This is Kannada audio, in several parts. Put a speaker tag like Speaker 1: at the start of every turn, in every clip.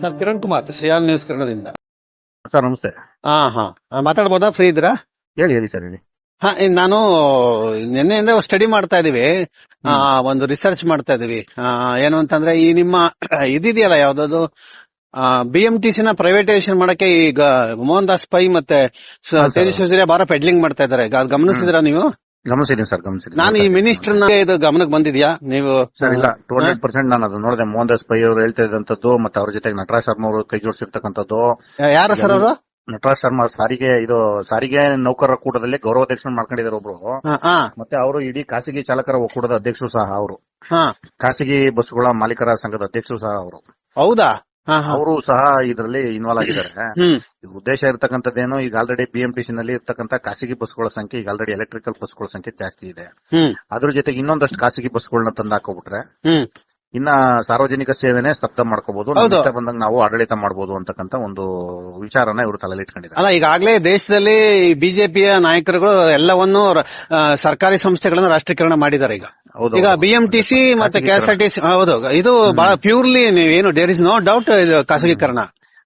Speaker 1: ಸರ್ ಕಿರಣ್ ಕುಮಾರ್ ಸಿಯಾಲ್ ನ್ಯೂಸ್ ಕನ್ನಡದಿಂದ.
Speaker 2: ಸರ್ ನಮಸ್ತೆ.
Speaker 1: ಹಾ ಹಾ. ಮಾತಾಡ್ಬೋದಾ? ಫ್ರೀ ಇದ್ರಾ
Speaker 2: ಹೇಳಿ ಹೇಳಿ ಸರ್ ಹೇಳಿ.
Speaker 1: ಹಾ ನಾನು ನಿನ್ನೆಯಿಂದ ಸ್ಟಡಿ ಮಾಡ್ತಾ ಇದೀವಿ ಒಂದು ರಿಸರ್ಚ್ ಮಾಡ್ತಾ ಇದೀವಿ ಏನು ಅಂತಂದ್ರೆ ಈ ನಿಮ್ಮ ಇದಿದೆಯಲ್ಲ ಯಾವ್ದಾದ್ರು ಬಿ ಎಂ ಟಿ ಸಿ ನ ಪ್ರೈವೇಟೈಸೇಷನ್ ಮಾಡಕ್ಕೆ ಈಗ ಮೋಹನ್ ದಾಸ್ ಪೈ ಮತ್ತೆ ತೇಜಸ್ವಿ
Speaker 2: ಸೂರ್ಯ sir.
Speaker 1: ತೇಜಸ್ವಿ ಬಾರ ಪೆಡ್ಲಿಂಗ್ ಮಾಡ್ತಾ ಇದಾರೆ ಗಮನಿಸಿದ್ರ ನೀವು?
Speaker 2: ಗಮನಿಸಿದ್ದೀನಿ ಸರ್ ಗಮನಿಸಿದ್ದೀನಿ.
Speaker 1: ನಾನು ಈ ಮಿನಿಸ್ಟರ್ ಇದು ಗಮನಕ್ಕೆ ಬಂದಿದ್ಯಾ? ನೀವು
Speaker 2: ಸರ್ ಇಲ್ಲ ಟೂ ಹಂಡ್ರೆಡ್ ಪರ್ಸೆಂಟ್ ನಾನು ಅದನ್ನ ನೋಡಿದೆ. ಮೋಹನ್ ದಾಸ್ ಪೈ ಅವರು ಹೇಳ್ತಾ ಇದ್ದಂತದ್ದು ಮತ್ತೆ ಅವ್ರ ಜೊತೆಗೆ ನಟರಾಜ್ ಶರ್ಮಾ ಅವರು ಕೈ ಜೋಡಿಸಿರ್ತಕ್ಕಂಥದ್ದು.
Speaker 1: ಯಾರು ಸರ್ ಅವರು?
Speaker 2: ನಟರಾಜ್ ಶರ್ಮಾ ಸಾರಿಗೆ ಇದು ಸಾರಿಗೆ ನೌಕರರ ಕೂಟದಲ್ಲಿ ಗೌರವಾಧ್ಯಕ್ಷರು ಮಾಡ್ಕೊಂಡಿದ್ದಾರೆ ಒಬ್ರು.
Speaker 1: ಹಾ
Speaker 2: ಮತ್ತೆ ಅವರು ಇಡೀ ಖಾಸಗಿ ಚಾಲಕರ ಒಕ್ಕೂಟದ ಅಧ್ಯಕ್ಷರು ಸಹ ಅವರು. ಖಾಸಗಿ ಬಸ್ಸುಗಳ ಮಾಲೀಕರ ಸಂಘದ ಅಧ್ಯಕ್ಷರು ಸಹ ಅವರು.
Speaker 1: ಹೌದಾ?
Speaker 2: ಅವರು ಸಹ ಇದರಲ್ಲಿ ಇನ್ವಾಲ್ವ್ ಆಗಿದ್ದಾರೆ. ಉದ್ದೇಶ ಇರತಕ್ಕಂಥದ್ದೇನು ಈಗ ಆಲ್ರೆಡಿ ಬಿಎಂಟಿಸಿ ನಲ್ಲಿ ಇರ್ತಕ್ಕಂಥ ಖಾಸಗಿ ಬಸ್ಗಳ ಸಂಖ್ಯೆ ಈಗ ಆಲ್ರೆಡಿ ಎಲೆಕ್ಟ್ರಿಕಲ್ ಬಸ್ಗಳ ಸಂಖ್ಯೆ ಜಾಸ್ತಿ ಇದೆ. ಅದ್ರ ಜೊತೆಗೆ ಇನ್ನೊಂದಷ್ಟು ಖಾಸಗಿ ಬಸ್ಗಳನ್ನ
Speaker 1: ತಂದಾಕೋಬಿಟ್ರೆ
Speaker 2: ಇನ್ನ ಸಾರ್ವಜನಿಕ ಸೇವೆನೆ ಸ್ತಬ್ಧ ಮಾಡ್ಕೋಬಹುದು
Speaker 1: ಹೌದು.
Speaker 2: ಇಷ್ಟ ಬಂದಾಗ ನಾವು ಆಡಳಿತ ಮಾಡಬಹುದು ಅಂತಕ್ಕಂತ ಒಂದು ವಿಚಾರನ ಇವರು ತಲೆಯಲ್ಲಿ ಇಟ್ಕೊಂಡಿದ್ದಾರೆ.
Speaker 1: ಅಲ್ಲ ಈಗಾಗಲೇ ದೇಶದಲ್ಲಿ ಬಿಜೆಪಿಯ ನಾಯಕರುಗಳು ಎಲ್ಲವನ್ನು ರ- ಆ, ಸರ್ಕಾರಿ ಸಂಸ್ಥೆಗಳನ್ನ ರಾಷ್ಟ್ರೀಕರಣ ಮಾಡಿದ್ದಾರೆ ಈಗ.
Speaker 2: ಹೌದು
Speaker 1: ಈಗ ಬಿಎಂಟಿಸಿ ಮತ್ತೆ ಕೆಎಸ್ಆರ್ಟಿಸಿ ಹೌದು. ಇದು ಬಹಳ ಪ್ಯೂರ್ಲಿ ಏನು ದೇರ್ ಇಸ್ ನೋ ಡೌಟ್ ಇದು ಖಾಸಗೀಕರಣ.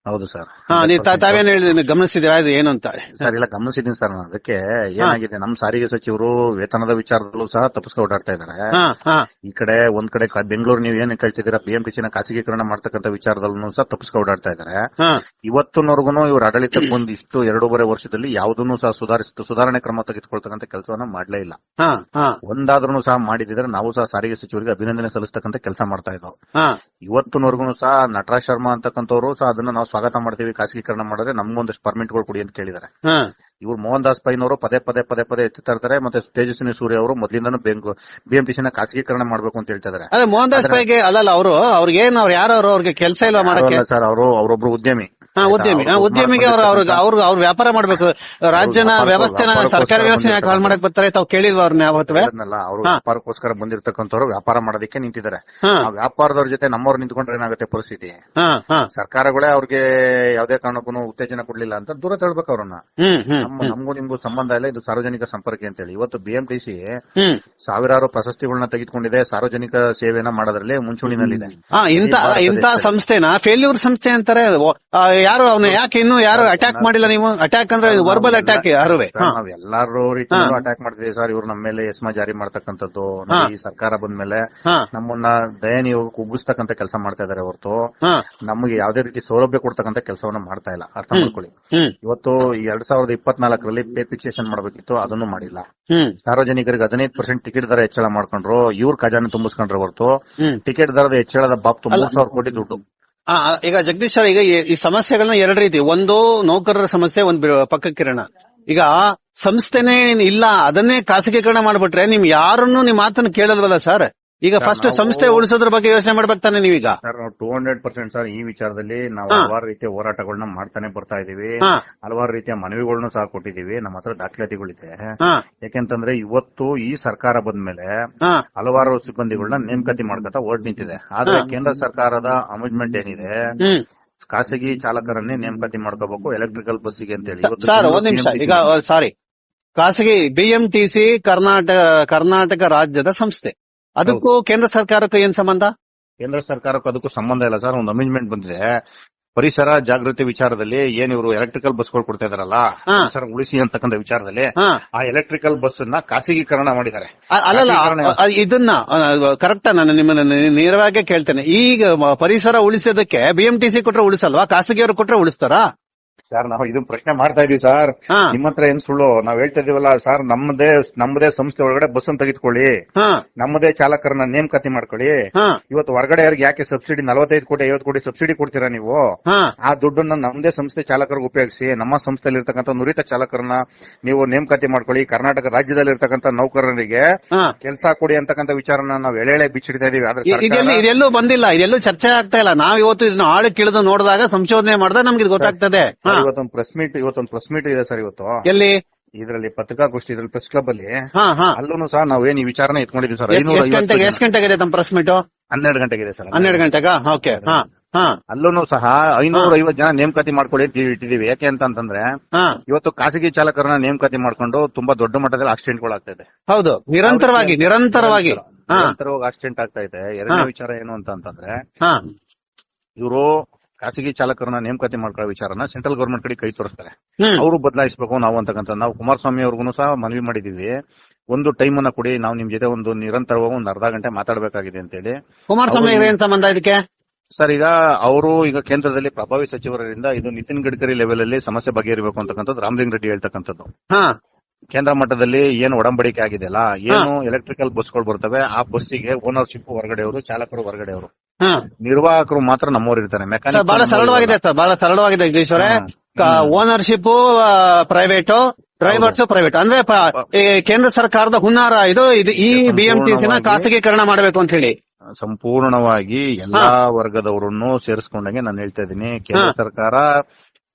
Speaker 2: ಹೌದು ಸರ್.
Speaker 1: ಹಾ ನೀವು ತಾವೇನು ಹೇಳಿದ್ರಿ ಗಮನಿಸಿದಿರಾ ಇದು ಏನು ಅಂತ
Speaker 2: ಸರ್ ಇಲ್ಲ ಗಮನಿಸಿದೀನಿ ಸರ್ ನಾನು. ಅದಕ್ಕೆ ಏನಾಗಿದೆ ನಮ್ಮ ಸಾರಿಗೆ ಸಚಿವರು ವೇತನದ ವಿಚಾರದಲ್ಲೂ ಸಹ ತಪ್ಪಿಸ್ಕೊ ಓಡಾಡ್ತಾ
Speaker 1: ಹಾ
Speaker 2: ಈ ಕಡೆ ಒಂದ್ ಕಡೆ ಬೆಂಗಳೂರು ನೀವು ಏನ್ ಕೇಳ್ತಿದ್ದೀರಾ ಬಿಎಂಟಿಸಿನ ಖಾಸಗೀಕರಣ ಮಾಡ್ತಕ್ಕಂಥ ವಿಚಾರದಲ್ಲೂ ಸಹ ತಪ್ಪಿಸ್ಕೊ ಓಡಾಡ್ತಾ ಇದ್ದಾರೆ.
Speaker 1: ಹಾ.
Speaker 2: ಇವತ್ತಿನವರೆಗೂ ಇವ್ರ ಆಡಳಿತಕ್ಕೆ ಬಂದು ಇಷ್ಟು ಎರಡೂವರೆ ವರ್ಷದಲ್ಲಿ ಯಾವುದನ್ನು ಸಹ ಸುಧಾರಿಸ ಸುಧಾರಣೆ ಕ್ರಮ ತೆಗೆದುಕೊಳ್ತಕ್ಕಂಥ ಕೆಲಸವನ್ನ ಮಾಡ್ಲೇ ಇಲ್ಲ. ಒಂದಾದ್ರೂ ಸಹ ಮಾಡಿದಿದ್ರೆ ನಾವು ಸಹ ಸಾರಿಗೆ ಸಚಿವರಿಗೆ ಅಭಿನಂದನೆ ಸಲ್ಲಿಸ್ತಕ್ಕಂಥ ಕೆಲಸ ಮಾಡ್ತಾ
Speaker 1: ಇದ್ದಾವೆ
Speaker 2: ಇವತ್ತಿನವರೆಗೂ ಸಹ ನಟರಾಜ್ ಶರ್ಮಾ ಅಂತಕ್ಕಂಥವ್ರು ಸಹ ಅದನ್ನ ನಾವು ಸ್ವಾಗತ ಮಾಡ್ತೀವಿ ಖಾಸಗೀಕರಣ ಮಾಡಿದ್ರೆ ನಮ್ಗೊಂದಷ್ಟು ಪರ್ಮಿಟ್ಗಳು ಕೊಡಿ ಅಂತ ಕೇಳಿದ್ದಾರೆ
Speaker 1: ಹಾ.
Speaker 2: ಇವ್ರು ಮೋಹನ್ ದಾಸ್ ಪೈನವರು ಪದೇ ಪದೇ ಪದೇ ಪದೇ ಎತ್ತುತ್ತಾ ಇರ್ತಾರೆ ಮತ್ತೆ ತೇಜಸ್ವಿನಿ ಸೂರ್ಯ ಅವರು ಮೊದಲಿಂದ ಬಿಎಂಟಿಸಿನ ಖಾಸಗೀಕರಣ ಮಾಡಬೇಕು ಅಂತ ಹೇಳ್ತಾ ಇದಾರೆ
Speaker 1: ಅದೇ ಮೋಹನ್ ದಾಸ್ ಪೈಗೆ ಅಲ್ಲ ಅವರು ಅವ್ರಿಗೆ ಏನ್ ಅವ್ರು ಯಾರು ಅವ್ರು ಅವ್ರಿಗೆ ಕೆಲಸ ಇಲ್ಲ ಮಾಡಕ್ಕೆ?
Speaker 2: ಸರ್ ಅವರು ಅವರೊಬ್ರು ಉದ್ಯಮಿ.
Speaker 1: ಹಾ ಉದ್ಯಮಿ. ಹಾ, ಉದ್ಯಮಿಗೆ ಅವ್ರ ಅವ್ರಿಗೆ ಅವ್ರು ಅವ್ರ ವ್ಯಾಪಾರ ಮಾಡ್ಬೇಕು. ರಾಜ್ಯನ ವ್ಯವಸ್ಥೆನ ಸರ್ಕಾರಿ ವ್ಯವಸ್ಥೆ ಯಾಕೆ ಹಾಳು ಮಾಡಕ್ ಬರ್ತಾರೆ ತಾವು ಕೇಳಿದ್ವ ಅವ್ರನ್ನ ಯಾವತ್ತೇ.
Speaker 2: ಅವರು. ವ್ಯಾಪಾರಕ್ಕೋಸ್ಕರ ಬಂದಿರತಕ್ಕಂಥವ್ರು ವ್ಯಾಪಾರ ಮಾಡೋದಕ್ಕೆ ನಿಂತಿದ್ದಾರೆ. ಆ ವ್ಯಾಪಾರದವ್ರ ಜೊತೆ ನಮ್ಮವ್ರು ನಿಂತ್ಕೊಂಡ್ರೆ ಏನಾಗುತ್ತೆ ಪರಿಸ್ಥಿತಿ? ಸರ್ಕಾರಗಳೇ ಅವ್ರಿಗೆ ಯಾವ್ದೇ ಕಾರಣಕ್ಕೂ ಉತ್ತೇಜನ ಕೊಡ್ಲಿಲ್ಲ ಅಂತ ದೂರ ತಳ್ಬೇಕು ಅವ್ರನ್ನ. ನಮ್ಗೂ ನಮಗೂ ಸಂಬಂಧ ಇಲ್ಲ ಇದು ಸಾರ್ವಜನಿಕ ಸಂಪರ್ಕ ಅಂತ ಹೇಳಿ ಇವತ್ತು ಬಿಎಂಟಿಸಿ ಸಾವಿರಾರು ಪ್ರಶಸ್ತಿಗಳನ್ನ ತೆಗೆದುಕೊಂಡಿದೆ ಸಾರ್ವಜನಿಕ ಸೇವೆನ ಮಾಡೋದ್ರಲ್ಲಿ ಮುಂಚೂಣಿನಲ್ಲಿದೆ
Speaker 1: ಇಂತ. ಸಂಸ್ಥೆನ ಫೇಲ್ಯೂರ್ ಸಂಸ್ಥೆ ಅಂತಾರೆ ಯಾರು ಅವನು ಯಾಕೆ ಇನ್ನು ಯಾರು ಅಟ್ಯಾಕ್ ಮಾಡಿಲ್ಲ ನೀವು? ಅಟ್ಯಾಕ್ ಅಂದ್ರೆ ವರ್ಬಲ್ ಅಟ್ಯಾಕ್ ಯಾರುವೆ
Speaker 2: ಎಲ್ಲರೂ
Speaker 1: ಹಾ.
Speaker 2: ನಾವ್ ಎಲ್ಲಾರು ರೀತಿ ಅಟ್ಯಾಕ್ ಮಾಡ್ತಿದ್ದೀವಿ ಸರ್. ಇವ್ರು ನಮ್ಮ ಮೇಲೆ ಎಸ್ಮಾ ಜಾರಿ ಮಾಡ್ತಕ್ಕಂಥದ್ದು. ಈ ಸರ್ಕಾರ ಬಂದ್ಮೇಲೆ
Speaker 1: ಮೇಲೆ
Speaker 2: ನಮ್ಮನ್ನ ದಯನೀಯವಾಗಿ ಕುಗ್ಗಿಸ್ತಕ್ಕಂತ ಕೆಲಸ ಮಾಡ್ತಾ ಇದಾರೆ ಹೊರತು. ನಮಗೆ ಯಾವ್ದೇ ರೀತಿ ಸೌಲಭ್ಯ ಕೊಡ್ತಕ್ಕಂತ ಕೆಲಸವನ್ನ ಮಾಡ್ತಾ ಇಲ್ಲ. ಅರ್ಥ ಮಾಡ್ಕೊಳ್ಳಿ. ಇವತ್ತು ಈ ಎರಡ್ ಸಾವಿರದ ಇಪ್ಪತ್ನಾಲ್ಕರಲ್ಲಿ ಪೇ ಫಿಕ್ಸೇಷನ್ ಮಾಡ್ಬೇಕಿತ್ತು ಅದನ್ನು ಮಾಡಿಲ್ಲ. ಸಾರ್ವಜನಿಕರಿಗೆ ಹದಿನೈದು ಪರ್ಸೆಂಟ್ ಟಿಕೆಟ್ ದರ ಹೆಚ್ಚಳ ಮಾಡ್ಕೊಂಡ್ರು. ಇವ್ರ ಖಜಾನೆ ತುಂಬಿಸ್ಕೊಂಡ್ರೆ ಹೊರತು. ಟಿಕೆಟ್ ದರದ ಹೆಚ್ಚಳದ ಬಾಬ್ ಮೂರ್ ಸಾವಿರ ಕೋಟಿ ದುಡ್ಡು.
Speaker 1: ಈಗ ಜಗದೀಶ್ ಸರ್, ಈಗ ಈ- ಸಮಸ್ಯೆಗಳನ್ನ ಎರಡು ರೀತಿ. ಒಂದು ನೌಕರರ ಸಮಸ್ಯೆ, ಒಂದು ಪಕ್ಕಕ್ಕಿರೋಣ ಈಗ ಸಂಸ್ಥೆನೇ ಇಲ್ಲ, ಅದನ್ನೇ ಖಾಸಗೀಕರಣ ಮಾಡ್ಬಿಟ್ರೆ ನಿಮ್ ಯಾರನ್ನು ನಿಮ್ ಮಾತನ್ನ ಕೇಳಲ್ವಲ್ಲ ಸರ್? ಈಗ ಫಸ್ಟ್ ಸಂಸ್ಥೆ ಉಳಿಸೋದ್ರ ಬಗ್ಗೆ ಯೋಚನೆ ಮಾಡ್ಬೇಕು ತಾನೆ ನೀವೀಗ.
Speaker 2: ಸರ್ ನಾವು ಟೂ ಹಂಡ್ರೆಡ್ ಪರ್ಸೆಂಟ್ ಸರ್ ಈ ವಿಚಾರದಲ್ಲಿ ನಾವು. ಹಲವಾರು ರೀತಿಯ ಹೋರಾಟಗಳನ್ನ ಮಾಡ್ತಾನೆ ಬರ್ತಾ ಇದೀವಿ ಹಲವಾರು ರೀತಿಯ ಮನವಿಗಳನ್ನು ಸಹ ಕೊಟ್ಟಿದೀವಿ ನಮ್ಮ ಹತ್ರ ದಾಖಲಾತಿಗಳಿದೆ ಯಾಕೆಂತಂದ್ರೆ ಇವತ್ತು ಈ ಸರ್ಕಾರ ಬಂದ್ಮೇಲೆ ಹಲವಾರು ಸಿಬ್ಬಂದಿಗಳನ್ನ ನೇಮಕತಿ ಮಾಡ್ಕೊತಾ ಓಡ್ ನಿಂತಿದೆ. ಆದ್ರೆ ಕೇಂದ್ರ ಸರ್ಕಾರದ ಅಮೆಂಡ್ಮೆಂಟ್ ಏನಿದೆ? ಖಾಸಗಿ ಚಾಲಕರನ್ನೇ ನೇಮಕತಿ ಮಾಡ್ಕೋಬೇಕು ಎಲೆಕ್ಟ್ರಿಕಲ್ ಬಸ್ಸಿಗೆ ಅಂತ ಹೇಳಿ ಇವತ್ತು
Speaker 1: ಸರ್
Speaker 2: ಬೆಂಗಳೂರು
Speaker 1: ಒಂದ್ ನಿಮಿಷ. ಈಗ ಸಾರಿ ಖಾಸಗಿ ಬಿಎಂಟಿಸಿ ಕರ್ನಾಟಕ ಕರ್ನಾಟಕ ರಾಜ್ಯದ ಸಂಸ್ಥೆ. ಅದಕ್ಕೂ ಕೇಂದ್ರ ಸರ್ಕಾರಕ್ಕೂ ಏನ್ ಸಂಬಂಧ?
Speaker 2: ಕೇಂದ್ರ ಸರ್ಕಾರಕ್ಕೂ ಅದಕ್ಕೂ ಸಂಬಂಧ ಇಲ್ಲ ಸರ್ ಒಂದು ಅಮೆಂಡ್ಮೆಂಟ್ ಬಂದಿದೆ. ಪರಿಸರ ಜಾಗೃತಿ ವಿಚಾರದಲ್ಲಿ ಏನ್ ಇವರು ಎಲೆಕ್ಟ್ರಿಕಲ್ ಬಸ್ಗಳು ಕೊಡ್ತಾ ಇದಾರಲ್ಲ
Speaker 1: ಸರ್
Speaker 2: ಪರಿಸರ ಉಳಿಸಿ ಅಂತಕ್ಕಂತ ವಿಚಾರದಲ್ಲಿ ಆ ಎಲೆಕ್ಟ್ರಿಕಲ್ ಬಸ್ ಅನ್ನ ಖಾಸಗೀಕರಣ ಮಾಡಿದ್ದಾರೆ.
Speaker 1: ಅಲ್ಲಲ್ಲ ಇದನ್ನ ಕರೆಕ್ಟ್ ನಾನು ನಿಮ್ಮನ್ನ ನೇರವಾಗಿ ಕೇಳ್ತೇನೆ. ಈಗ ಪರಿಸರ ಉಳಿಸೋದಕ್ಕೆ ಬಿಎಂಟಿಸಿ ಕೊಟ್ರೆ ಉಳಿಸಲ್ವಾ? ಖಾಸಗಿಯವರು ಕೊಟ್ರೆ ಉಳಿಸ್ತಾರಾ?
Speaker 2: ಸರ್ ನಾವು ಇದು ಪ್ರಶ್ನೆ ಮಾಡ್ತಾ ಇದೀವಿ ಸರ್
Speaker 1: ಹಾ.
Speaker 2: ನಿಮ್ಮ ಹತ್ರ ಏನ್ ಸುಳ್ಳು? ನಾವ್ ಹೇಳ್ತಾ ಇದೀವಲ್ಲ ಸರ್ ನಮ್ಮದೇ ನಮ್ಮದೇ ಸಂಸ್ಥೆ ಒಳಗಡೆ ಬಸ್ ಅನ್ನು ತೆಗೆದುಕೊಳ್ಳಿ.
Speaker 1: ಹಾ.
Speaker 2: ನಮ್ಮದೇ ಚಾಲಕರನ್ನ ನೇಮಕಾತಿ ಮಾಡ್ಕೊಳ್ಳಿ.
Speaker 1: ಹಾ.
Speaker 2: ಇವತ್ತು ಹೊರಗಡೆ ಅವ್ರಿಗೆ ಯಾಕೆ ಸಬ್ಸಿಡಿ ನಲವತ್ತೈದು ಕೋಟಿ ಐವತ್ತು ಕೋಟಿ ಸಬ್ಸಿಡಿ ಕೊಡ್ತೀರಾ ನೀವು?
Speaker 1: ಹಾ.
Speaker 2: ಆ ದುಡ್ಡನ್ನ ನಮ್ಮದೇ ಸಂಸ್ಥೆ ಚಾಲಕರಿಗೆ ಉಪಯೋಗಿಸಿ ನಮ್ಮ ಸಂಸ್ಥೆಯಲ್ಲಿ ಇರ್ತಕ್ಕಂಥ ನುರಿತ ಚಾಲಕರನ್ನ ನೀವು ನೇಮಕಾತಿ ಮಾಡ್ಕೊಳ್ಳಿ. ಕರ್ನಾಟಕ ರಾಜ್ಯದಲ್ಲಿ ಇರ್ತಕ್ಕಂಥ ನೌಕರರಿಗೆ
Speaker 1: ಹಾ.
Speaker 2: ಕೆಲಸ ಕೊಡಿ ಅಂತಕ್ಕಂಥ ವಿಚಾರನ ನಾವು ಎಳೆ ಬಿಚ್ಚಿಡ್ತಾ ಇದೀವಿ. ಆದ್ರೆ
Speaker 1: ಇ-
Speaker 2: ಸರ್ಕಾರ-
Speaker 1: ಇದೆಲ್ಲ ಇದೆಲ್ಲೂ ಬಂದಿಲ್ಲ. ಇದೆಲ್ಲೂ ಚರ್ಚೆ ಆಗ್ತಾ ಇಲ್ಲ. ನಾವ್ ಇವತ್ತು ಇದನ್ನ ಆಳು ಕಿಳಿದು ನೋಡಿದಾಗ ಸಂಶೋಧನೆ ಮಾಡಿದಾಗ ನಮ್ಗೆ ಇದು ಗೊತ್ತಾಗ್ತದೆ. ಹಾ.
Speaker 2: ಸರ್, ಇವತ್ತೊಂದು ಪ್ರೆಸ್ ಮೀಟ್ ಇವತ್ತೊಂದು ಪ್ರೆಸ್ ಮೀಟ್ ಇದೆ ಸರ್ ಇವತ್ತು.
Speaker 1: ಎಲ್ಲಿ?
Speaker 2: ಇದರಲ್ಲಿ ಪತ್ರಿಕಾಗೋಷ್ಠಿ ಇದ್ರಲ್ಲಿ ಪ್ರೆಸ್ ಕ್ಲಬ್ ಅಲ್ಲಿ.
Speaker 1: ಹಾ ಹಾ.
Speaker 2: ಅಲ್ಲೂ ಸಹ ನಾವ್ ಈ ವಿಚಾರನ ಎತ್ಕೊಂಡಿದೀವಿ ಸರ್.
Speaker 1: ಎಷ್ಟು ಗಂಟೆಗೆ ಎಷ್ಟ್ ಗಂಟೆಗೆ ಇದೆ ತಮ್ಮ ಪ್ರೆಸ್ ಮೀಟ್
Speaker 2: ಹನ್ನೆರಡು ಗಂಟೆಗೆ ಇದೆ ಸರ್.
Speaker 1: ಹನ್ನೆರಡು ಗಂಟೆಗ? ಓಕೆ. ಹಾ
Speaker 2: ಅಲ್ಲೂ ಸಹ ಐನೂರ ಐವತ್ತು ಜನ ನೇಮಕಾತಿ ಮಾಡ್ಕೊಳ್ಳಿ ಅಂತ ಇಟ್ಟಿದೀವಿ ಯಾಕೆ ಅಂತಂದ್ರೆ
Speaker 1: ಹಾ.
Speaker 2: ಇವತ್ತು ಖಾಸಗಿ ಚಾಲಕರನ್ನ ನೇಮಕಾತಿ ಮಾಡ್ಕೊಂಡು ತುಂಬಾ ದೊಡ್ಡ ಮಟ್ಟದಲ್ಲಿ ಆಕ್ಸಿಡೆಂಟ್ಗಳು ಆಗ್ತಾ ಇದೆ.
Speaker 1: ಹೌದು. ನಿರಂತರವಾಗಿ ನಿರಂತರವಾಗಿ.
Speaker 2: ನಿರಂತರವಾಗಿ ಆಕ್ಸಿಡೆಂಟ್ ಆಗ್ತಾ ಇದೆ. ಎರಡನೇ ವಿಚಾರ ಏನು ಅಂತ ಅಂತಂದ್ರೆ ಇವರು ಖಾಸಗಿ ಚಾಲಕರನ್ನ ನೇಮಕಾತಿ ಮಾಡ್ಕೊಳ್ಳೋ ವಿಚಾರನ ಸೆಂಟ್ರಲ್ ಗವರ್ಮೆಂಟ್ ಕಡೆ ಕೈ ತೋರಿಸ್ತಾರೆ. ಅವರು ಬದಲಾಯಿಸಬೇಕು ನಾವು ಅಂತಕ್ಕಂಥ ನಾವು ಕುಮಾರಸ್ವಾಮಿ ಅವ್ರಿಗೂ ಸಹ ಮನವಿ ಮಾಡಿದೀವಿ. ಒಂದು ಟೈಮ್ ಅನ್ನ ಕೊಡಿ ನಾವು ನಿಮ್ ಜೊತೆ ಒಂದು ನಿರಂತರವಾಗಿ ಒಂದು ಅರ್ಧ ಗಂಟೆ ಮಾತಾಡಬೇಕಾಗಿದೆ ಅಂತೇಳಿ.
Speaker 1: ಕುಮಾರಸ್ವಾಮಿ
Speaker 2: ಅವ್ರು-
Speaker 1: ಏನ್ ಸಂಬಂಧ ಇದಕ್ಕೆ?
Speaker 2: ಸರ್ ಈಗ ಅವರು ಈಗ ಕೇಂದ್ರದಲ್ಲಿ ಪ್ರಭಾವಿ ಸಚಿವರಿಂದ ಇದು ನಿತಿನ್ ಗಡ್ಕರಿ ಲೆವೆಲ್ ಅಲ್ಲಿ ಸಮಸ್ಯೆ ಬಗೆಹರಿಬೇಕು ಅಂತಕ್ಕಂಥದ್ದು ರಾಮಲಿಂಗ್ ರೆಡ್ಡಿ ಹೇಳ್ತಕ್ಕಂಥದ್ದು. ಕೇಂದ್ರ ಮಟ್ಟದಲ್ಲಿ ಏನು ಒಡಂಬಡಿಕೆ ಆಗಿದೆ ಆಗಿದೆಯಲ್ಲ ಏನು ಎಲೆಕ್ಟ್ರಿಕಲ್ ಬಸ್ಗಳು ಬರ್ತವೆ ಆ ಬಸ್ಸಿಗೆ ಓನರ್ಶಿಪ್ ಹೊರಗಡೆಯವರು ಚಾಲಕರು ಹೊರಗಡೆಯವರು. ನಿರ್ವಾಹಕರು ಮಾತ್ರ ನಮ್ಮವ್ರು ಇರ್ತಾರೆ. ಮೆಕ್ಯಾನಿಕ್
Speaker 1: ಬಹಳ ಸರಳವಾಗಿದೆ ಸರ್ ಬಹಳ ಸರಳವಾಗಿದೆ ಜಗದೀಶ್ ಅವರೇ ಓನರ್ಶಿಪ್ ಪ್ರೈವೇಟ್ ಡ್ರೈವರ್ಸ್ ಪ್ರೈವೇಟ್ ಅಂದ್ರೆ ಕೇಂದ್ರ ಸರ್ಕಾರದ ಹುನ್ನಾರ ಇದು ಇದು ಈ ಬಿಎಂಟಿಸಿ ನ ಖಾಸಗೀಕರಣ ಮಾಡಬೇಕು ಅಂತ ಹೇಳಿ.
Speaker 2: ಸಂಪೂರ್ಣವಾಗಿ ಎಲ್ಲಾ ವರ್ಗದವರನ್ನು ಸೇರಿಸ್ಕೊಂಡಂಗೆ ನಾನು ಹೇಳ್ತಾ ಇದ್ದೀನಿ. ಕೇಂದ್ರ ಸರ್ಕಾರ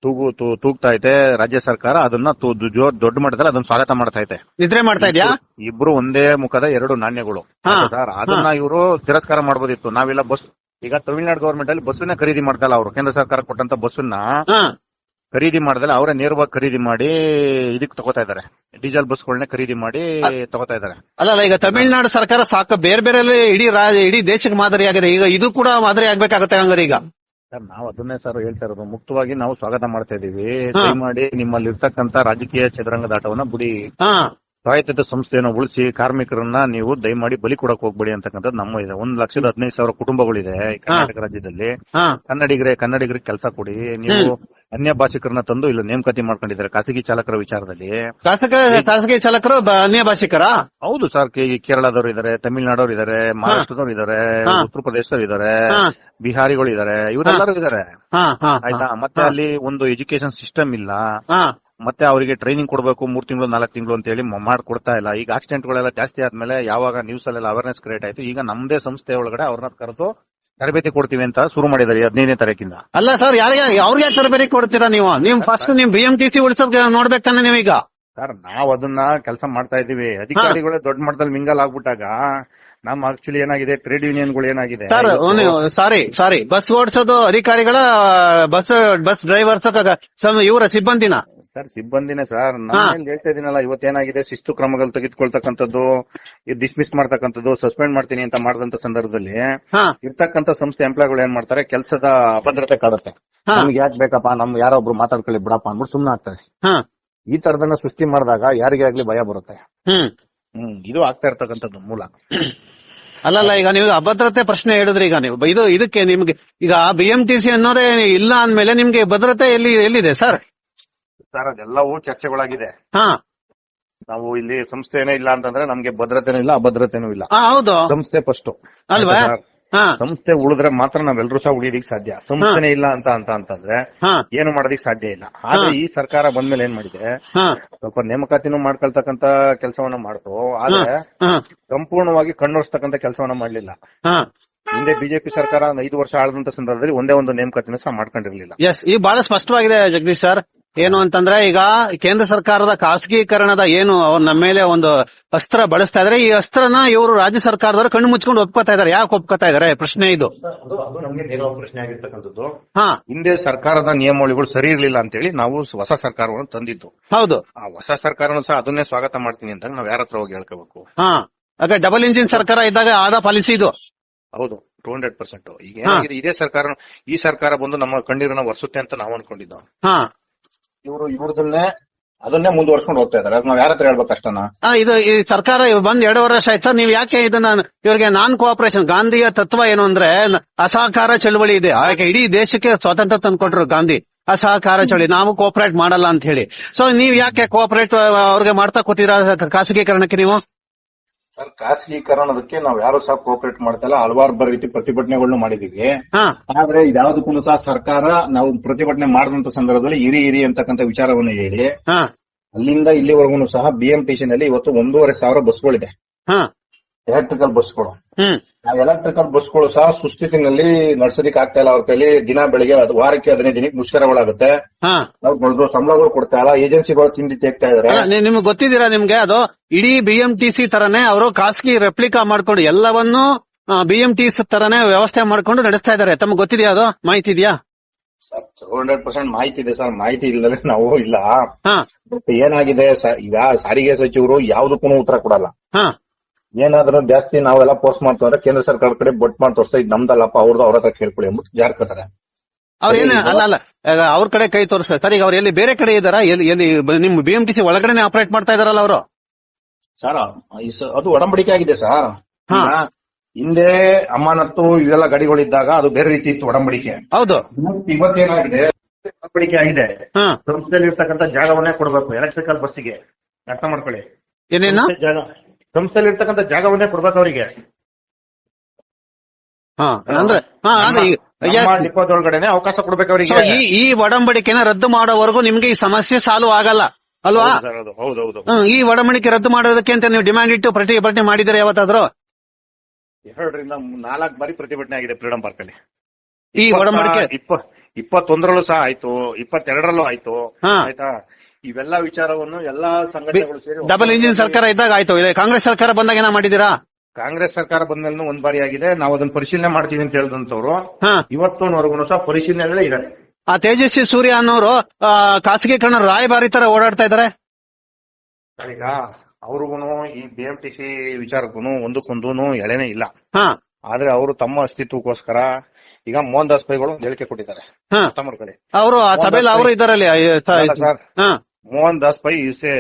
Speaker 2: ತೂಗು ತೂಗ್ತಾ ಐತೆ ರಾಜ್ಯ ಸರ್ಕಾರ ಅದನ್ನ ದು- ದೊಡ್ಡ ಮಟ್ಟದಲ್ಲಿ ಅದನ್ನ ಸ್ವಾಗತ ಮಾಡ್ತಾ ಐತೆ
Speaker 1: ಇದ್ರೆ ಮಾಡ್ತಾ ಇದ್ಯಾ?
Speaker 2: ಇಬ್ರು ಒಂದೇ ಮುಖದ ಎರಡು ನಾಣ್ಯಗಳು. ಸರ್? ಅದನ್ನ ಇವರು ತಿರಸ್ಕಾರ ಮಾಡಬಹುದಿತ್ತು ನಾವೆಲ್ಲ ಬಸ್ ಈಗ ತಮಿಳುನಾಡು ಗವರ್ಮೆಂಟ್ ಅಲ್ಲಿ ಬಸ್ಸನ್ನ ಖರೀದಿ ಮಾಡ್ತಲ್ಲ ಅವರು. ಕೇಂದ್ರ ಸರ್ಕಾರ ಕೊಟ್ಟಂತ ಬಸ್ಸನ್ನ ಖರೀದಿ ಮಾಡ್ದಲ್ಲ ಅವರೇ ನೇರವಾಗಿ ಖರೀದಿ ಮಾಡಿ ಇದಕ್ಕೆ ತಗೋತಾ ಇದಾರೆ ಡೀಸೆಲ್ ಬಸ್ಗಳನ್ನ ಖರೀದಿ ಮಾಡಿ ತಗೋತಾ ಇದಾರೆ
Speaker 1: ಅಲ್ಲ ಈಗ ತಮಿಳುನಾಡು ಸರ್ಕಾರ ಸಾಕು ಬೇರೆ ಬೇರೆ ಇಡೀ ಇಡೀ ದೇಶಕ್ಕೆ ಮಾದರಿ ಆಗಿದೆ ಈಗ ಇದು ಕೂಡ ಮಾದರಿ ಆಗ್ಬೇಕಾಗತ್ತೆ ಹಂಗಾರೆ ಈಗ.
Speaker 2: ಸರ್ ನಾವು ಅದನ್ನೇ ಸರ್ ಹೇಳ್ತಾ ಇರೋದು. ಮುಕ್ತವಾಗಿ ನಾವು ಸ್ವಾಗತ ಮಾಡ್ತಾ ಇದೀವಿ
Speaker 1: ಮಾಡಿ
Speaker 2: ದಯಮಾಡಿ ನಿಮ್ಮಲ್ಲಿ ಇರ್ತಕ್ಕಂತ ರಾಜಕೀಯ ಚದುರಂಗದಾಟವನ್ನ ಬಿಡಿ. ಸ್ವಾಯತ್ತ ಸಂಸ್ಥೆಯನ್ನು ಉಳಿಸಿ ಕಾರ್ಮಿಕರನ್ನ ನೀವು ದಯಮಾಡಿ ಬಲಿ ಕೊಡಕ್ ಹೋಗ್ಬೇಡಿ ಅಂತಕ್ಕಂಥದ್ದು ನಮ್ಮ ಇದೆ. ಒಂದ್ ಲಕ್ಷದ ಹದಿನೈದು ಸಾವಿರ ಕುಟುಂಬಗಳಿದೆ ಕರ್ನಾಟಕ ರಾಜ್ಯದಲ್ಲಿ. ಕನ್ನಡಿಗರೇ ಕನ್ನಡಿಗರಿಗೆ ಕೆಲಸ ಕೊಡಿ. ನೀವು ಅನ್ಯ ಭಾಷಿಕರನ್ನ ತಂದು ಇಲ್ಲ ನೇಮಕಾತಿ ಮಾಡ್ಕೊಂಡಿದ್ದಾರೆ ಖಾಸಗಿ ಚಾಲಕರ ವಿಚಾರದಲ್ಲಿ.
Speaker 1: ಖಾಸಗಿ ಚಾಲಕರು ಅನ್ಯ ಭಾಷಿಕರ
Speaker 2: ಹೌದು ಸರ್ ಕೇರಳದವರು ಇದಾರೆ ತಮಿಳುನಾಡವ್ರು ಇದಾರೆ ಮಹಾರಾಷ್ಟ್ರದವ್ರು ಇದಾರೆ ಉತ್ತರ ಪ್ರದೇಶದವ್ರು ಇದಾರೆ ಬಿಹಾರಿಗಳು ಇದಾರೆ ಇವರೆಲ್ಲರೂ ಇದಾರೆ. ಆಯ್ತಾ? ಮತ್ತೆ ಅಲ್ಲಿ ಒಂದು ಎಜುಕೇಶನ್ ಸಿಸ್ಟಮ್ ಇಲ್ಲ. ಮತ್ತೆ ಅವರಿಗೆ ಟ್ರೈನಿಂಗ್ ಕೊಡಬೇಕು ಮೂರ್ ತಿಂಗಳು ನಾಲ್ಕು ತಿಂಗಳು ಅಂತ ಹೇಳಿ ಮಾಡ್ಕೊಡ್ತಾ ಇಲ್ಲ. ಈಗ ಆಕ್ಸಿಡೆಂಟ್ ಗಳೆಲ್ಲ ಜಾಸ್ತಿ ಆದ್ಮೇಲೆ ಯಾವಾಗ ನ್ಯೂಸ್ ಅಲ್ಲೆಲ್ಲ ಅವೇರ್ನೆಸ್ ಕ್ರಿಯೇಟ್ ಆಯ್ತು ಈಗ ನಮ್ದೇ ಸಂಸ್ಥೆ ಒಳಗಡೆ ಅವ್ರನ್ನ ಕರೆದು ತರಬೇತಿ ಕೊಡ್ತೀವಿ ಅಂತ ಶುರು ಮಾಡಿದ್ದಾರೆ ಹದಿನೈದನೇ ತಾರೀಕಿಂದ.
Speaker 1: ಅಲ್ಲ ಸರ್ ಯಾರಿಗೆ ಅವ್ರಿಗೆ ತರಬೇತಿ ಕೊಡ್ತೀರಾ ನೀವು? ನೀವು ಫಸ್ಟ್ ನಿಮ್ ಬಿ ಎಂ ಟಿ ಸಿ ಉಳಿಸೋದ್ ನೋಡ್ಬೇಕು ತಾನೆ ನೀವೀಗ.
Speaker 2: ಸರ್ ನಾವ್ ಅದನ್ನ ಕೆಲಸ ಮಾಡ್ತಾ ಇದೀವಿ ಅಧಿಕಾರಿಗಳೇ ದೊಡ್ಡ ಮಟ್ಟದಲ್ಲಿ ಮಿಂಗಲ್ ಆಗ್ಬಿಟ್ಟಾಗ ನಮ್ ಆಕ್ಚುಲಿ ಏನಾಗಿದೆ ಟ್ರೇಡ್ ಯೂನಿಯನ್ಗಳು ಏನಾಗಿದೆ?
Speaker 1: ಸರ್ ಸಾರಿ ಸಾರಿ ಬಸ್ ಓಡಿಸೋದು ಅಧಿಕಾರಿಗಳ ಬಸ್ ಬಸ್ ಡ್ರೈವರ್ಸ್ ಇವರ ಸಿಬ್ಬಂದಿನ.
Speaker 2: ಸರ್ ಸಿಬ್ಬಂದಿನೇ ಸರ್. ನಾನು ಹೇಳ್ತಾ ಇದೀನಲ್ಲ ಇವತ್ತೇನಾಗಿದೆ? ಶಿಸ್ತು ಕ್ರಮಗಳು ತೆಗೆದುಕೊಳ್ತಕ್ಕಂಥದ್ದು ಡಿಸ್ಮಿಸ್ ಮಾಡ್ತಕ್ಕಂಥದ್ದು ಸಸ್ಪೆಂಡ್ ಮಾಡ್ತೀನಿ ಅಂತ ಮಾಡಿದಂತ ಸಂದರ್ಭದಲ್ಲಿ
Speaker 1: ಇರ್ತಕ್ಕಂತ
Speaker 2: ಇರ್ತಕ್ಕಂಥ ಸಂಸ್ಥೆ ಎಂಪ್ಲಾಯ್ಗಳು ಏನ್ ಮಾಡ್ತಾರೆ? ಕೆಲಸದ ಅಭದ್ರತೆ ಕಾಡುತ್ತೆ. ನಮ್ಗೆ ಯಾಕೆ ಬೇಕಪ್ಪ? ನಮ್ ಯಾರೊಬ್ರು ಮಾತಾಡ್ಕೊಳ್ಳಿ ಬಿಡಪ್ಪ ಅಂದ್ಬಿಟ್ಟು ಸುಮ್ನೆ ಆಗ್ತಾರೆ. ಈ ತರದನ್ನ ಸೃಷ್ಟಿ ಮಾಡಿದಾಗ ಯಾರಿಗೇ ಆಗ್ಲಿ ಭಯ ಬರುತ್ತೆ.
Speaker 1: ಹ್ಮ್.
Speaker 2: ಹ್ಮ್ ಇದು ಆಗ್ತಾ ಇರ್ತಕ್ಕಂಥದ್ದು ಮೂಲ.
Speaker 1: ಅಲ್ಲಲ್ಲ ಈಗ ನೀವು ಅಭದ್ರತೆ ಪ್ರಶ್ನೆ ಹೇಳಿದ್ರಿ ಈಗ ನೀವು. ಇದು ಇದಕ್ಕೆ ನಿಮ್ಗೆ ಈಗ ಬಿ ಎಂ ಟಿ ಸಿ ಅನ್ನೋದೇ ಇಲ್ಲ ಅಂದ್ಮೇಲೆ ನಿಮ್ಗೆ ಭದ್ರತೆ ಎಲ್ಲಿ ಎಲ್ಲಿದೆ ಸರ್?
Speaker 2: ಸರ್ ಅದೆಲ್ಲವೂ ಚರ್ಚೆಗಳಾಗಿದೆ.
Speaker 1: ಹಾ.
Speaker 2: ನಾವು ಇಲ್ಲಿ ಸಂಸ್ಥೆನೇ ಇಲ್ಲ ಅಂತಂದ್ರೆ ನಮ್ಗೆ ಭದ್ರತೆನೂ ಇಲ್ಲ ಅಭದ್ರತೆನೂ ಇಲ್ಲ.
Speaker 1: ಹೌದು.
Speaker 2: ಸಂಸ್ಥೆ ಫಸ್ಟ್
Speaker 1: ಅಲ್ವಾ? ಹಾ.
Speaker 2: ಸಂಸ್ಥೆ ಉಳಿದ್ರೆ ಮಾತ್ರ ನಾವೆಲ್ಲರೂ ಸಹ ಉಳಿಯೋದಿಕ್ ಸಾಧ್ಯ. ಸಂಸ್ಥೆನೇ ಇಲ್ಲ ಅಂತ ಅಂತ ಅಂತಂದ್ರೆ
Speaker 1: ಹಾ.
Speaker 2: ಏನು ಮಾಡೋದಿಕ್ ಸಾಧ್ಯ ಇಲ್ಲ. ಆದ್ರೆ ಈ ಸರ್ಕಾರ ಬಂದ್ಮೇಲೆ ಏನ್ ಮಾಡಿದೆ?
Speaker 1: ಹಾ.
Speaker 2: ಸ್ವಲ್ಪ ನೇಮಕಾತಿನೂ ಮಾಡ್ಕೊಳ್ತಕ್ಕಂತ ಕೆಲಸವನ್ನ ಮಾಡ್ತು. ಆದ್ರೆ
Speaker 1: ಹಾ.
Speaker 2: ಸಂಪೂರ್ಣವಾಗಿ ಕಣ್ಣೊರ್ಸ್ತಕ್ಕಂತ ಕೆಲಸವನ್ನ ಮಾಡ್ಲಿಲ್ಲ.
Speaker 1: ಹಾ.
Speaker 2: ಹಿಂದೆ ಬಿಜೆಪಿ ಸರ್ಕಾರ ಒಂದ್ ಐದು ವರ್ಷ ಆಳದಂತ ಸಂದರ್ಭದಲ್ಲಿ ಒಂದೇ ಒಂದು ನೇಮಕಾತಿನೂ ಸಹ ಮಾಡ್ಕೊಂಡಿರ್ಲಿಲ್ಲ.
Speaker 1: ಎಸ್ ಈ ಬಹಳ ಸ್ಪಷ್ಟವಾಗಿದೆ ಜಗದೀಶ್ ಸರ್. ಏನು ಅಂತಂದ್ರೆ ಈಗ ಕೇಂದ್ರ ಸರ್ಕಾರದ ಖಾಸಗೀಕರಣದ ಏನು ಅವ್ರ ನಮ್ಮ ಮೇಲೆ ಒಂದು ಅಸ್ತ್ರ ಬಳಸ್ತಾ ಇದಾರೆ. ಈ ಅಸ್ತ್ರನ ಇವರು ರಾಜ್ಯ ಸರ್ಕಾರದವರು ಕಣ್ಣು ಮುಚ್ಕೊಂಡು ಒಪ್ಕೋತಾ ಇದಾರೆ. ಯಾಕೆ ಒಪ್ಕೋತಾ ಇದಾರೆ? ಪ್ರಶ್ನೆ ಇದು.
Speaker 2: ನಮ್ಗೆ ನೇರವಾದ ಪ್ರಶ್ನೆ ಆಗಿರ್ತಕ್ಕಂಥದ್ದು.
Speaker 1: ಹಾ.
Speaker 2: ಹಿಂದೆ ಸರ್ಕಾರದ ನಿಯಮಾವಳಿಗಳು ಸರಿ ಅಂತ ಹೇಳಿ ನಾವು ಹೊಸ ಸರ್ಕಾರವನ್ನು ತಂದಿದ್ದು.
Speaker 1: ಹೌದು.
Speaker 2: ಆ ಹೊಸ ಸರ್ಕಾರನು ಸಹ ಅದನ್ನೇ ಸ್ವಾಗತ ಮಾಡ್ತೀನಿ ಅಂತ ನಾವ್ ಯಾರ ಹತ್ರ ಹೋಗಿ ಹೇಳ್ಕೋಬೇಕು?
Speaker 1: ಹಾ. ಅದೇ ಡಬಲ್ ಇಂಜಿನ್ ಸರ್ಕಾರ ಇದ್ದಾಗ ಆದ ಪಾಲಿಸಿ ಇದು.
Speaker 2: ಹೌದು. Two hundred percent. ಈಗ ಏನಾಗಿದೆ? ಇದೇ ಸರ್ಕಾರ ಈ ಸರ್ಕಾರ ಬಂದು ನಮ್ಮ ಕಣ್ಣೀರನ್ನ ಒರೆಸುತ್ತೆ ಅಂತ ನಾವು ಅನ್ಕೊಂಡಿದ್ದೋ?
Speaker 1: ಹಾ.
Speaker 2: ಇವರು ಇವ್ರದನ್ನೇ ಅದನ್ನೇ ಮುಂದುವರ್ಸ್ಕೊಂಡು ಹೋಗ್ತಾ ಇದಾರೆ ನಾವ್ ಯಾರ ಹತ್ರ ಹೇಳ್ಬೇಕು ಅಷ್ಟನ್ನ?
Speaker 1: ಆ, ಇದು ಈ ಸರ್ಕಾರ ಬಂದ್ ಎರಡು ವರ್ಷ ಆಯ್ತು ಸರ್. ನೀವ್ ಯಾಕೆ ಇದನ್ನ ಇವ್ರಿಗೆ ನಾನ್ ಕೋಆಪರೇಷನ್ ಗಾಂಧಿಯ ತತ್ವ ಏನು ಅಂದ್ರೆ ಅಸಹಕಾರ ಚಳವಳಿ ಇದೆ. ಯಾಕೆ ಇಡೀ ದೇಶಕ್ಕೆ ಸ್ವಾತಂತ್ರ್ಯ ತಂದ್ಕೊಟ್ರು ಗಾಂಧಿ. ಅಸಹಕಾರ ಚಳಿ ನಾವು ಕೋಆಪರೇಟ್ ಮಾಡಲ್ಲ ಅಂತ ಹೇಳಿ. ಸೊ ನೀವ್ ಯಾಕೆ ಕೋಆಪರೇಟ್ ಅವ್ರಿಗೆ ಮಾಡ್ತಾ ಕೂತೀರಾ? ಖಾಸಗೀಕರಣಕ್ಕೆ ನೀವು?
Speaker 2: ಸರ್ ಖಾಸಗೀಕರಣದಕ್ಕೆ ನಾವ್ ಯಾರು ಸಹ ಕೋಪರೇಟ್ ಮಾಡ್ತಾ ಹಲವಾರು ಹಲವಾರು ರೀತಿ ಪ್ರತಿಭಟನೆಗಳನ್ನು ಮಾಡಿದೀವಿ.
Speaker 1: ಹಾ.
Speaker 2: ಆದ್ರೆ ಇದ್ಯಾವುದಕ್ಕೂ ಸಹ ಸರ್ಕಾರ ನಾವು ಪ್ರತಿಭಟನೆ ಮಾಡಿದಂತ ಸಂದರ್ಭದಲ್ಲಿ ಇರಿ ಇರಿ ಅಂತಕ್ಕಂಥ ವಿಚಾರವನ್ನು ಹೇಳಿ.
Speaker 1: ಹಾ.
Speaker 2: ಅಲ್ಲಿಂದ ಇಲ್ಲಿವರೆಗೂ ಸಹ ಬಿಎಂಟಿಸಿ ನಲ್ಲಿ ಇವತ್ತು ಒಂದೂವರೆ ಸಾವಿರ ಬಸ್ಗಳಿದೆ
Speaker 1: ಹಾ.
Speaker 2: ಎಲೆಕ್ಟ್ರಿಕಲ್ ಬಸ್ಗಳು
Speaker 1: ಹ್ಮ್.
Speaker 2: ಆ ಎಲೆಕ್ಟ್ರಿಕಲ್ ಬಸ್ಗಳು ಸಹ ಸುಸ್ಥಿತಿನಲ್ಲಿ ನಡ್ಸೋದಿಕ್ ಆಗ್ತಾ ಇಲ್ಲ. ಅವ್ರ ಕೈಲಿ ದಿನ ಬೆಳಿಗ್ಗೆ ಅದು ವಾರಕ್ಕೆ ಹದಿನೈದು ದಿನಕ್ಕೆ ಮುಷ್ಕರಗಳಾಗುತ್ತೆ. ಅವ್ರು ಸಂಬಳಗಳು ಕೊಡ್ತಾ ಇಲ್ಲ. ಏಜೆನ್ಸಿಗಳು ತಿಂಡಿ ತೆಗ್ತಾ ಇದಾರೆ.
Speaker 1: ನಿಮ್ಗೆ ಗೊತ್ತಿದ್ದೀರಾ ನಿಮ್ಗೆ? ಅದು ಇಡೀ ಬಿಎಂಟಿಸಿ ತರನೇ ಅವರು ಖಾಸಗಿ ರೆಪ್ಲಿಕಾ ಮಾಡ್ಕೊಂಡು ಎಲ್ಲವನ್ನೂ ಬಿಎಂಟಿಸಿ ತರನೇ ವ್ಯವಸ್ಥೆ ಮಾಡ್ಕೊಂಡು ನಡೆಸ್ತಾ ಇದಾರೆ. ತಮ್ಗೆ ಗೊತ್ತಿದೆಯಾ ಅದು? ಮಾಹಿತಿ ಇದೆಯಾ?
Speaker 2: ಸರ್ ಹಂಡ್ರೆಡ್ ಪರ್ಸೆಂಟ್ ಮಾಹಿತಿ ಇದೆ ಸರ್. ಮಾಹಿತಿ ಇಲ್ಲದೆ ನಾವು ಇಲ್ಲ.
Speaker 1: ಹಾ.
Speaker 2: ಏನಾಗಿದೆ ಈಗ ಸಾರಿಗೆ ಸಚಿವರು ಯಾವ್ದಕ್ಕೂ ಉತ್ತರ ಕೊಡಲ್ಲ.
Speaker 1: ಹಾ.
Speaker 2: ಏನಾದ್ರೂ ಜಾಸ್ತಿ ನಾವೆಲ್ಲ ಪೋಸ್ಟ್ ಮಾಡ್ತೇವೆ ಅಂದ್ರೆ ಕೇಂದ್ರ ಸರ್ಕಾರ ಕಡೆ ಬೊಟ್ ಮಾಡಿ ತೋರಿಸ್ತಾ ಇದು ನಮ್ದಲ್ಲಪ್ಪ ಅವ್ರದ್ದು ಅವ್ರ ಹತ್ರ ಕೇಳ್ಕೊಳ್ಳಿ ಅಂದ್ಬಿಟ್ಟು ಜಾರ್ಕೋತಾರೆ
Speaker 1: ಅವ್ರ ಅಲ್ಲ ಅಲ್ಲ. ಅವ್ರ ಕಡೆ ಕೈ ತೋರಿಸ್ತಾರೆ. ಸರ್ ಈಗ ಅವ್ರು ಎಲ್ಲಿ ಬೇರೆ ಕಡೆ ಇದಾರ ಎಲ್ಲಿ ಎಲ್ಲಿ ನಿಮ್ ಬಿ ಎಂ ಟಿ ಸಿ ಒಳಗಡೆ ಆಪರೇಟ್ ಮಾಡ್ತಾ ಇದಾರಲ್ಲ ಅವರು?
Speaker 2: ಸರ್ ಅದು ಒಡಂಬಡಿಕೆ ಆಗಿದೆ ಸರ್. ಹಿಂದೆ ಅಮಾನತ್ತು ಇವೆಲ್ಲ ಗಾಡಿಗಳಿದ್ದಾಗ ಅದು ಬೇರೆ ರೀತಿ ಇತ್ತು ಒಡಂಬಡಿಕೆ.
Speaker 1: ಹೌದು.
Speaker 2: ಇವತ್ತೇನಾಗಿದೆ? ಒಡಂಬಡಿಕೆ ಆಗಿದೆ. ಸಂಸ್ಥೆಯಲ್ಲಿ ಇರ್ತಕ್ಕಂಥ ಜಾಗವನ್ನೇ ಕೊಡ್ಬೇಕು ಎಲೆಕ್ಟ್ರಿಕಲ್ ಬಸ್ಸಿಗೆ ಅರ್ಥ ಮಾಡ್ಕೊಳ್ಳಿ.
Speaker 1: ಏನೇನು?
Speaker 2: ಜಾಗ ಸಂಸ್ಥೆಯಲ್ಲಿ ಇರ್ತಕ್ಕಂಥ ಜಾಗವನ್ನೇ ಕೊಡ್ಬೇಕು ಅವರಿಗೆ.
Speaker 1: ಹಾ ಅಂದ್ರೆ ಹಾ ಅದೇ ಈ- yes.
Speaker 2: ಡಿಪೋದೊಳಗಡೆನೆ ಅವಕಾಶ ಕೊಡ್ಬೇಕು ಅವರಿಗೆ.
Speaker 1: ಈ ಈ ಒಡಂಬಡಿಕೆನ ರದ್ದು ಮಾಡೋವರೆಗೂ ನಿಮ್ಗೆ ಈ ಸಮಸ್ಯೆ ಸಾಲು ಆಗಲ್ಲ ಅಲ್ವಾ?
Speaker 2: ಹೌದೌದು
Speaker 1: ಹ್ಮ್, ಈ ಒಡಂಬಡಿಕೆ ರದ್ದು ಮಾಡೋದಕ್ಕೆ ಅಂತ ನೀವು ಡಿಮ್ಯಾಂಡ್ ಇಟ್ಟು ಪ್ರತಿಭಟನೆ ಮಾಡಿದ್ರೆ ಯಾವತ್ತಾದ್ರೂ?
Speaker 2: ಎರಡರಿಂದ ನಾಲ್ಕು ಬಾರಿ ಪ್ರತಿಭಟನೆ ಆಗಿದೆ ಫ್ರೀಡಂ ಪಾರ್ಕ್ ಅಲ್ಲಿ
Speaker 1: ಈ ಒಡಂಬಡಿಕೆ
Speaker 2: ಇಪ್ಪ- ಇಪ್ಪತ್ತೊಂದರಲ್ಲೂ ಸಹ ಆಯ್ತು ಇಪ್ಪತ್ತೆರಡರಲ್ಲೂ ಆಯ್ತು
Speaker 1: ಹಾ.
Speaker 2: ಆಯ್ತಾ? ಇವೆಲ್ಲ ವಿಚಾರವನ್ನು ಎಲ್ಲಾ ಸಂಘಟನೆಗಳು ಸೇರಿ
Speaker 1: ಡಬಲ್ ಇಂಜಿನ್ ಸರ್ಕಾರ ಇದ್ದಾಗ ಆಯ್ತು. ಇದೆ ಕಾಂಗ್ರೆಸ್ ಸರ್ಕಾರ ಬಂದಾಗ ಏನ ಮಾಡಿದೀರಾ
Speaker 2: ಕಾಂಗ್ರೆಸ್ ಸರ್ಕಾರ ಬಂದ್ಮೇಲೆ ಒಂದ್ ಬಾರಿ ಆಗಿದೆ. ನಾವು ಅದನ್ನ ಪರಿಶೀಲನೆ ಮಾಡ್ತೀವಿ ಅಂತ ಹೇಳಿದಂತವ್ರು ಇವತ್ತುವರೆಗೂ ಸಹ ಪರಿಶೀಲನೆ ಇದೆ
Speaker 1: ಆ ತೇಜಸ್ವಿ ಸೂರ್ಯ ಅನ್ನೋರು ಖಾಸಗೀಕರಣ ರಾಯಭಾರಿ ತರ ಓಡಾಡ್ತಾ ಇದಾರೆ
Speaker 2: ಈಗ ಅವ್ರಿಗೂ ಈ ಬಿ ಎಂ ಟಿ ಸಿ ವಿಚಾರಕ್ಕೂ ಒಂದಕ್ಕೊಂದೂ ಎಳೆನೇ ಇಲ್ಲ.
Speaker 1: ಹಾ.
Speaker 2: ಆದ್ರೆ ಅವರು ತಮ್ಮ ಅಸ್ತಿತ್ವಕ್ಕೋಸ್ಕರ ಈಗ ಮೋಹನ್ ದಾಸ್ ಪೈಗಳು ಹೇಳಿಕೆ ಕೊಟ್ಟಿದ್ದಾರೆ.
Speaker 1: ಅವರು ಆ ಸಭೆಯಲ್ಲಿ ಅವರು ಇದಾರಲ್ಲಿ
Speaker 2: ಅಲ್ಲ ಸರ್. ಮೋಹನ್ ದಾಸ್ ಪೈ ಇಸೆ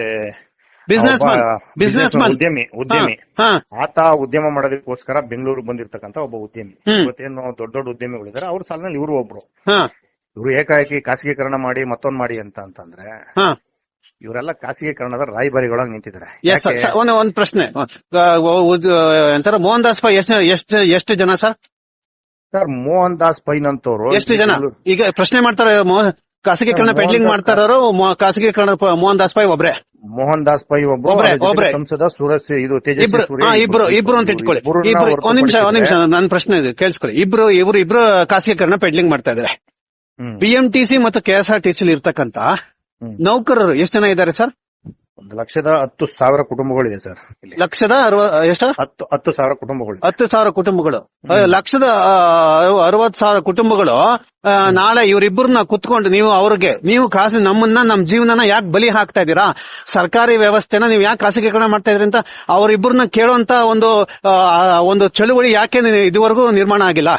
Speaker 1: ಬಿಸ್ನೆಸ್ ಮ್ಯಾನ್ ಬಿಸ್ನೆಸ್ ಮ್ಯಾನ್
Speaker 2: ಉದ್ಯಮಿ ಉದ್ಯಮಿ.
Speaker 1: ಹಾ.
Speaker 2: ಆತ ಉದ್ಯಮ ಮಾಡೋದಕ್ಕೋಸ್ಕರ ಬೆಂಗಳೂರು ಬಂದಿರತಕ್ಕಂತ ಒಬ್ಬ ಉದ್ಯಮಿ. ಇವತ್ತೇನು ದೊಡ್ಡ ದೊಡ್ಡ ಉದ್ಯಮಿಗಳಿದ್ದಾರೆ ಅವ್ರ ಸಾಲಿನಲ್ಲಿ ಇವರು ಒಬ್ರು. ಇವ್ರು ಏಕಾಏಕಿ ಖಾಸಗೀಕರಣ ಮಾಡಿ ಮತ್ತೊಂದ್ ಮಾಡಿ ಅಂತ ಅಂತಂದ್ರೆ
Speaker 1: ಹಾ.
Speaker 2: ಇವರೆಲ್ಲ ಖಾಸಗೀಕರಣದ ರಾಯಭಾರಿಗಳಾಗಿ ನಿಂತಿದ್ದಾರೆ?
Speaker 1: ಒಂದ್ ಒಂದ್ ಪ್ರಶ್ನೆ. ಎಂತಾರ ಮೋಹನ್ ದಾಸ್ ಪೈ ಎಷ್ಟು ಎಷ್ಟು ಎಷ್ಟು ಜನ ಸರ್
Speaker 2: ಸರ್ ಮೋಹನ್ ದಾಸ್ ಪೈನ್ ಅಂತವ್ರು
Speaker 1: ಎಷ್ಟು ಜನ? ಈಗ ಪ್ರಶ್ನೆ ಮಾಡ್ತಾರೆ ಖಾಸಗೀಕರಣ
Speaker 2: ಮೋಹನ್
Speaker 1: ಪೆಂಡ್ಲಿಂಗ್
Speaker 2: ದಾಸ್
Speaker 1: ಮಾಡ್ತಾರೋ ಖಾಸಗೀಕರಣ ಪ- ಮೋಹನ್ ದಾಸ್ ಪೈ ಒಬ್ರೆ
Speaker 2: ಮೋಹನ್ ದಾಸ್ ಪೈ ಒಬ್ರೆ. ಸಂಸದ ಸೂರಜ್ ಇದು
Speaker 1: ಇಬ್ರು ಇಬ್ರು ಇಬ್ರು ಅಂತ ಇಟ್ಕೊಳ್ಳಿ ಇಬ್ರು ಒಂದ್ ನಿಮಿಷ ಒಂದ್ ನಿಮಿಷ ನನ್ನ ಪ್ರಶ್ನೆ ಇದೆ ಕೇಳಿಸ್ಕೊಳ್ಳಿ ಇಬ್ರು ಇಬ್ರು ಇಬ್ರು ಖಾಸಗೀಕರಣ ಪೆಂಡ್ಲಿಂಗ್ ಮಾಡ್ತಾ ಇದಾರೆ. ಬಿಎಂಟಿಸಿ ಮತ್ತು ಕೆಎಸ್ಆರ್ಟಿಸಿ ಇರ್ತಕ್ಕಂತ
Speaker 2: ಹ್ಮ್.
Speaker 1: ನೌಕರರು ಎಷ್ಟು ಜನ ಇದ್ದಾರೆ ಸರ್
Speaker 2: ಒಂದು ಲಕ್ಷದ ಹತ್ತು ಸಾವಿರ ಕುಟುಂಬಗಳಿದೆ ಸರ್ ಇಲ್ಲಿ.
Speaker 1: ಲಕ್ಷದ ಅರವ ಎಷ್ಟು?
Speaker 2: ಹತ್ತು ಹತ್ತು ಸಾವಿರ ಕುಟುಂಬಗಳು.
Speaker 1: ಹತ್ತು ಸಾವಿರ ಕುಟುಂಬಗಳು. ಆ, ಲಕ್ಷದ ಅರವತ್ ಸಾವಿರ ಕುಟುಂಬಗಳು ಆ, ನಾಳೆ ಇವರಿಬ್ಬರನ್ನ ಕುತ್ಕೊಂಡು ನೀವು ಅವ್ರಿಗೆ ನೀವು ಖಾಸಗಿ ನಮ್ಮನ್ನ ನಮ್ ಜೀವನನ ಯಾಕೆ ಬಲಿ ಹಾಕ್ತಾ ಇದೀರಾ ಸರ್ಕಾರಿ ವ್ಯವಸ್ಥೆನ ನೀವು ಯಾಕೆ ಖಾಸಗೀಕರಣ ಮಾಡ್ತಾ ಇದ್ರಿ ಅಂತ ಅವರಿಬ್ಬರನ್ನ ಕೇಳುವಂತ ಒಂದು ಆ, ಒಂದು ಚಳುವಳಿ ಯಾಕೆ ನಿ- ಇದುವರೆಗೂ ನಿರ್ಮಾಣ ಆಗಿಲ್ಲ?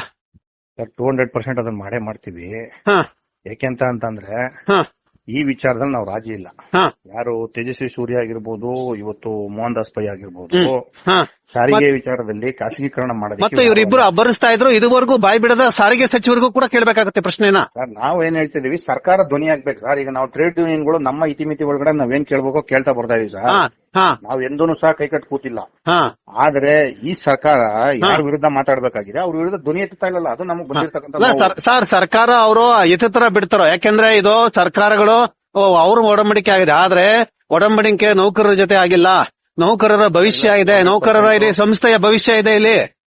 Speaker 2: ಸರ್ ಟೂ ಹಂಡ್ರೆಡ್ ಪರ್ಸೆಂಟ್ ಅದನ್ನ ಮಾಡೇ ಮಾಡ್ತೀವಿ.
Speaker 1: ಹಾ.
Speaker 2: ಯಾಕೆಂತ ಅಂತಂದ್ರೆ
Speaker 1: ಹಾ.
Speaker 2: ಈ ವಿಚಾರದಲ್ಲಿ ನಾವು ರಾಜಿ ಇಲ್ಲ. ಯಾರು ತೇಜಸ್ವಿ ಸೂರ್ಯ ಆಗಿರ್ಬೋದು ಇವತ್ತು ಮೋಹನ್ ದಾಸ್ ಪೈ ಆಗಿರ್ಬೋದು ಸಾರಿಗೆ ವಿಚಾರದಲ್ಲಿ ಖಾಸಗೀಕರಣ
Speaker 1: ಮತ್ತೆ
Speaker 2: ಇವರಿಬ್ರು
Speaker 1: ಇವರಿಬ್ಬರು ಅಬ್ಬರಿಸ್ತಾ ಇದ್ರು ಇದುವರೆಗೂ ಬಾಯಿ ಬಿಡದ ಸಾರಿಗೆ ಸಚಿವರಿಗೂ ಕೂಡ ಕೇಳಬೇಕಾಗುತ್ತೆ ಪ್ರಶ್ನೆನ.
Speaker 2: ಸರ್ ನಾವ್ ಏನ್ ಹೇಳ್ತಿದೀವಿ ಸರ್ಕಾರ ಧ್ವನಿ ಆಗ್ಬೇಕು ಸರ್. ಈಗ ನಾವು ಟ್ರೇಡ್ ಯೂನಿಯನ್ಗಳು ನಮ್ಮ ಇತಿಮಿತಿ ಒಳಗಡೆ ನಾವೇನ್ ಕೇಳ್ಬೇಕೋ ಕೇಳ್ತಾ ಬರ್ತಾ ಇದೀವಿ ಸರ್. ನಾವ್ ಎಂದೂ ಸಹ ಕೈ ಕಟ್ಟು ಕೂತಿಲ್ಲ.
Speaker 1: ಹಾ.
Speaker 2: ಆದ್ರೆ ಈ ಸರ್ಕಾರ ಯಾರ ವಿರುದ್ಧ ಮಾತಾಡಬೇಕಾಗಿದೆ? ಅವ್ರ ವಿರುದ್ಧ ಧ್ವನಿ ಎತ್ತುತ್ತಾ ಇಲ್ಲ ಅದು ನಮಗ್ ಬಂದಿರ್ತಕ್ಕಂಥ
Speaker 1: ಸರ್ ಸರ್ಕಾರ ಅವರು ಎತ್ತರ ಬಿಡ್ತಾರೋ? ಯಾಕೆಂದ್ರೆ ಇದು ಸರ್ಕಾರಗಳು ಅವ್ರ ಒಡಂಬಡಿಕೆ ಆಗಿದೆ. ಆದ್ರೆ ಒಡಂಬಡಿಕೆ ನೌಕರರ ಜೊತೆ ಆಗಿಲ್ಲ. ನೌಕರರ ಭವಿಷ್ಯ ಇದೆ. ನೌಕರರ ಇದೆ ಸಂಸ್ಥೆಯ ಭವಿಷ್ಯ ಇದೆ ಇಲ್ಲಿ.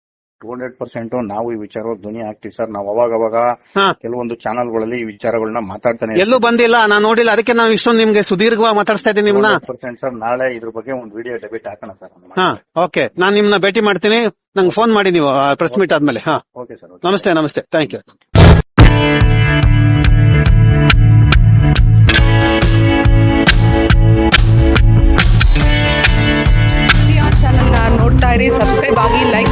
Speaker 2: ಟೂ ಹಂಡ್ರೆಡ್ ಪರ್ಸೆಂಟ್ ನಾವು ಈ ವಿಚಾರ ಧ್ವನಿ ಹಾಕ್ತಿವಿ ಸರ್. ನಾವು ಅವಾಗ ಅವಾಗ
Speaker 1: ಹಾ.
Speaker 2: ಕೆಲವೊಂದು ಚಾನೆಲ್ಗಳಲ್ಲಿ ಈ ವಿಚಾರಗಳನ್ನ ಮಾತಾಡ್ತಾನೆ
Speaker 1: ಎಲ್ಲೂ ಬಂದಿಲ್ಲ. ನಾನು ನೋಡಿಲ್ಲ. ಅದಕ್ಕೆ ನಾವು ಇಷ್ಟೊಂದು ನಿಮ್ಗೆ ಸುದೀರ್ಘವಾಗಿ ಮಾತಾಡ್ತಾ ಇದ್ದೀನಿ ನಿಮ್ನ.
Speaker 2: Percent sir. ನಾಳೆ ಇದ್ರ ಬಗ್ಗೆ ಒಂದು ವಿಡಿಯೋ ಡೆಬಿಟ್ ಹಾಕೋಣ ಸರ್.
Speaker 1: ಹಾ ಓಕೆ. ನಾನು ನಿಮ್ನ ಭೇಟಿ ಮಾಡ್ತೀನಿ. ನಂಗೆ ಫೋನ್ ಮಾಡಿ ನೀವು ಪ್ರೆಸ್ ಮೀಟ್ ಆದ್ಮೇಲೆ. ಹಾ.
Speaker 2: ಓಕೆ ಸರ್
Speaker 1: ನಮಸ್ತೆ ನಮಸ್ತೆ. ಥ್ಯಾಂಕ್ ಯು
Speaker 3: ಚಾನಲ್ನ ನೋಡ್ತಾ ಇರಿ. ಸಬ್ಸ್ಕ್ರೈಬ್ ಆಗಿ ಲೈಕ್